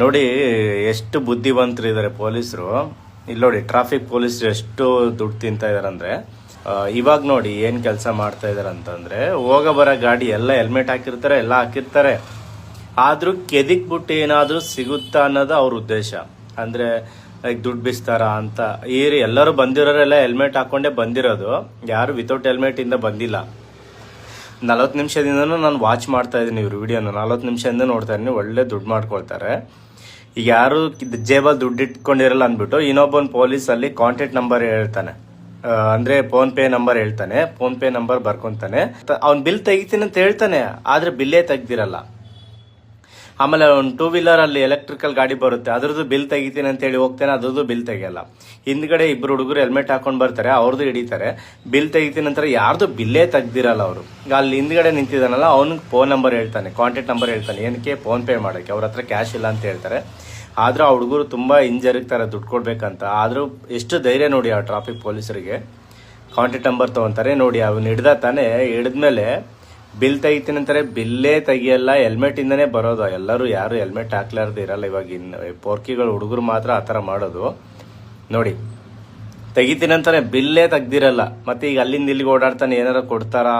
ನೋಡಿ, ಎಷ್ಟು ಬುದ್ಧಿವಂತರು ಇದ್ದಾರೆ ಪೊಲೀಸರು. ಇಲ್ಲಿ ನೋಡಿ, ಟ್ರಾಫಿಕ್ ಪೊಲೀಸರು ಎಷ್ಟು ದುಡ್ಡು ತಿಂತಾ ಇದಾರೆ ಅಂದ್ರೆ ಇವಾಗ ನೋಡಿ ಏನು ಕೆಲಸ ಮಾಡ್ತಾ ಇದಾರೆ ಅಂತಂದ್ರೆ, ಹೋಗ ಬರೋ ಗಾಡಿ ಎಲ್ಲ ಹೆಲ್ಮೆಟ್ ಹಾಕಿರ್ತಾರೆ, ಎಲ್ಲ ಹಾಕಿರ್ತಾರೆ. ಆದ್ರೂ ಕೆದಿಕ್ ಬಿಟ್ಟು ಏನಾದ್ರೂ ಸಿಗುತ್ತಾ ಅನ್ನೋದು ಅವ್ರ ಉದ್ದೇಶ. ಅಂದ್ರೆ ಲೈಕ್ ದುಡ್ಡು ಬಿಸ್ತಾರ ಅಂತ. ಈ ಎಲ್ಲರೂ ಬಂದಿರೋರೆಲ್ಲ ಹೆಲ್ಮೆಟ್ ಹಾಕ್ಕೊಂಡೇ ಬಂದಿರೋದು. ಯಾರು ವಿತೌಟ್ ಹೆಲ್ಮೆಟ್ ಇಂದ ಬಂದಿಲ್ಲ. ನಲವತ್ತು ನಿಮಿಷದಿಂದನೂ ನಾನು ವಾಚ್ ಮಾಡ್ತಾ ಇದ್ದೀನಿ ಇವ್ರ ವಿಡಿಯೋನ ನಲವತ್ತು ನಿಮಿಷದಿಂದ ನೋಡ್ತಾ ಇದ್ದೀನಿ, ಒಳ್ಳೆ ದುಡ್ಡು ಮಾಡ್ಕೊಳ್ತಾರೆ. ಈಗ ಯಾರು ಜೇಬಲ್ಲಿ ದುಡ್ಡು ಇಟ್ಕೊಂಡಿರಲ್ಲ ಅಂದ್ಬಿಟ್ಟು ಇನ್ನೊಬ್ಬನ ಪೊಲೀಸ್ ಅಲ್ಲಿ ಕಾಂಟ್ಯಾಕ್ಟ್ ನಂಬರ್ ಹೇಳ್ತಾನೆ ಅಂದ್ರೆ ಫೋನ್ ಪೇ ನಂಬರ್ ಹೇಳ್ತಾನೆ. ಫೋನ್ ಪೇ ನಂಬರ್ ಬರ್ಕೊಂತಾನೆ. ಅವ್ನ್ ಬಿಲ್ ತೆಗಿತೀನಿ ಅಂತ ಹೇಳ್ತಾನೆ. ಆದ್ರೆ ಬಿಲ್ಲೇ ತೆಗ್ದಿರಲ್ಲ. ಆಮೇಲೆ ಒಂದು ಟೂ ವೀಲರ್ ಅಲ್ಲಿ ಎಲೆಕ್ಟ್ರಿಕಲ್ ಗಾಡಿ ಬರುತ್ತೆ. ಅದ್ರದ್ದು ಬಿಲ್ ತೆಗಿತೀನಿ ಅಂತ ಹೇಳಿ ಹೋಗ್ತಾನೆ, ಅದ್ರದ್ದು ಬಿಲ್ ತೆಗಿಯಲ್ಲ. ಹಿಂದ್ಗಡೆ ಇಬ್ಬರು ಹುಡುಗರು ಹೆಲ್ಮೆಟ್ ಹಾಕೊಂಡು ಬರ್ತಾರೆ ಅವ್ರದ್ದು ಹಿಡಿತಾರೆ. ಬಿಲ್ ತೆಗಿತೀನಿ ಅಂತಾರೆ, ಯಾರ್ದು ಬಿಲ್ಲೇ ತೆಗ್ದಿರಲ್ಲ ಅವರು. ಅಲ್ಲಿ ಹಿಂದ್ಗಡೆ ನಿಂತಿದ್ದಾನಲ್ಲ, ಅವ್ನಿಗೆ ಫೋನ್ ನಂಬರ್ ಹೇಳ್ತಾನೆ ಕಾಂಟ್ಯಾಕ್ಟ್ ನಂಬರ್ ಹೇಳ್ತಾನೆ. ಏನಕ್ಕೆ? ಫೋನ್ ಪೇ ಮಾಡೋಕ್ಕೆ ಅವ್ರ ಹತ್ರ ಕ್ಯಾಶ್ ಇಲ್ಲ ಅಂತ ಹೇಳ್ತಾರೆ. ಆದ್ರೂ ಆ ಹುಡುಗರು ತುಂಬಾ ಹಿಂಜರಿಗ್ತಾರೆ ದುಡ್ಡು ಕೊಡ್ಬೇಕಂತ. ಆದ್ರೂ ಎಷ್ಟು ಧೈರ್ಯ ನೋಡಿ ಆ ಟ್ರಾಫಿಕ್ ಪೊಲೀಸರಿಗೆ ಕಾಂಟ್ಯಾಕ್ಟ್ ನಂಬರ್ ತೊಗೊತಾರೆ, ನೋಡಿ ಅವನು ಹಿಡ್ದ ತಾನೆ, ಹಿಡಿದ್ಮೇಲೆ ಬಿಲ್ ತೆಗಿತೀನಿ ಅಂತಾರೆ, ಬಿಲ್ಲೇ ತೆಗಿಯಲ್ಲ ಹೆಲ್ಮೆಟ್ ಇಂದನೇ ಬರೋದು. ಎಲ್ಲರೂ ಯಾರು ಹೆಲ್ಮೆಟ್ ಹಾಕ್ಲಾರ್ದು ಇರಲ್ಲ, ಇವಾಗ ಇನ್ನು ಪೋರ್ಕಿಗಳು ಹುಡುಗರು ಮಾತ್ರ ಆ ಥರ ಮಾಡೋದು. ನೋಡಿ, ತೆಗಿತೀನಿ ಅಂತಾನೆ ಬಿಲ್ಲೇ ತೆಗ್ದಿರಲ್ಲ. ಮತ್ತೆ ಈಗ ಅಲ್ಲಿಂದ ಇಲ್ಲಿಗೆ ಓಡಾಡ್ತಾನೆ, ಏನಾರ ಕೊಡ್ತಾರಾ?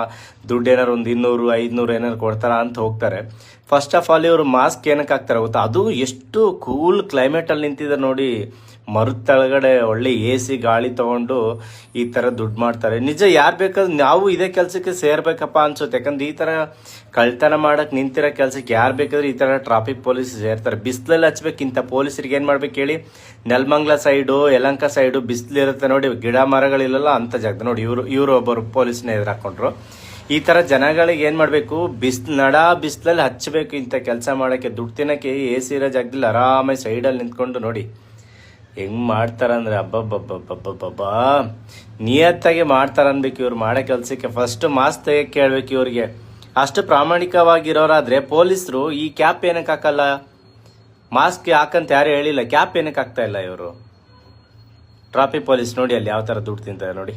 ದುಡ್ಡು ಏನಾರು ಒಂದು ಇನ್ನೂರು, ಐದುನೂರು ಏನಾರು ಕೊಡ್ತಾರಾ ಅಂತ ಹೋಗ್ತಾರೆ. ಫಸ್ಟ್ ಆಫ್ ಆಲ್ ಇವರು ಮಾಸ್ಕ್ ಏನಕ್ಕೆ ಹಾಕ್ತಾರೆ ಗೊತ್ತಾ? ಅದು ಎಷ್ಟು ಕೂಲ್ ಕ್ಲೈಮೇಟಲ್ಲಿ ನಿಂತಿದ್ದಾರೆ ನೋಡಿ. ಮರದ ಕೆಳಗಡೆ ಒಳ್ಳೆ ಎ ಸಿ ಗಾಳಿ ತಗೊಂಡು ಈ ತರ ದುಡ್ಡು ಮಾಡ್ತಾರೆ. ನಿಜ ಯಾರು ಬೇಕಾದ್ರೆ ನಾವು ಇದೇ ಕೆಲಸಕ್ಕೆ ಸೇರ್ಬೇಕಪ್ಪ ಅನ್ಸುತ್ತೆ. ಯಾಕಂದ್ರೆ ಈ ತರ ಕಳ್ತನ ಮಾಡಕ್ಕೆ ನಿಂತಿರೋ ಕೆಲಸಕ್ಕೆ ಯಾರು ಬೇಕಾದ್ರೆ ಈ ತರ ಟ್ರಾಫಿಕ್ ಪೊಲೀಸ್ ಸೇರ್ತಾರೆ. ಬಿಸಿಲಲ್ಲಿ ಹಚ್ಬೇಕು, ಇಂಥ ಪೊಲೀಸರಿಗೆ ಏನು ಮಾಡ್ಬೇಕು ಹೇಳಿ? ನೆಲಮಂಗ್ಲ ಸೈಡು ಯಲಂಕ ಸೈಡು ಬಿಸಿಲಿರುತ್ತೆ ನೋಡಿ, ಗಿಡ ಮರಗಳಿಲ್ಲಲ್ಲ ಅಂತ ಜಾಗದ ನೋಡಿ, ಇವರು ಇವರು ಒಬ್ಬರು ಪೊಲೀಸ್ನ ಎದುರು ಹಾಕೊಂಡ್ರು ಈ ತರ ಜನಗಳಿಗೆ ಏನು ಮಾಡಬೇಕು? ಬಿಸ್ ನಡ ಬಿಸಿಲಲ್ಲಿ ಹಚ್ಚಬೇಕು ಇಂಥ ಕೆಲಸ ಮಾಡಕ್ಕೆ. ದುಡ್ಡು ತಿನ್ನೋಕ್ಕೆ ಎ ಸಿ ಇರೋ ಜಾಗದಲ್ಲಿ ಆರಾಮಾಗಿ ಸೈಡಲ್ಲಿ ನಿಂತ್ಕೊಂಡು ನೋಡಿ. ಹೆಂಗ್ ಮಾಡ್ತಾರಂದ್ರೆ ಅಬ್ಬಬ್ಬಬ್ಬಬ್ಬಬ್ಬಾ ನಿಯತ್ತಾಗಿ ಮಾಡ್ತಾರ ಅನ್ಬೇಕು ಇವ್ರು ಮಾಡೋ ಕೆಲ್ಸಕ್ಕೆ. ಫಸ್ಟ್ ಮಾಸ್ಕ್ ತೆಗಿಯಕ್ಕೆ ಹೇಳ್ಬೇಕು ಇವ್ರಿಗೆ. ಅಷ್ಟು ಪ್ರಾಮಾಣಿಕವಾಗಿರೋರಾದ್ರೆ ಪೊಲೀಸರು ಈ ಕ್ಯಾಪ್ ಏನಕ್ಕೆ ಹಾಕಲ್ಲ? ಮಾಸ್ಕ್ ಹಾಕಂತ ಯಾರು ಹೇಳಿಲ್ಲ. ಕ್ಯಾಪ್ ಏನಕ್ಕೆ ಹಾಕ್ತಾ ಇಲ್ಲ ಇವರು? ಟ್ರಾಫಿಕ್ ಪೊಲೀಸ್ ನೋಡಿ ಅಲ್ಲಿ ಯಾವ ತರ ದುಡ್ಡು ತಿಂತಾರೆ ನೋಡಿ.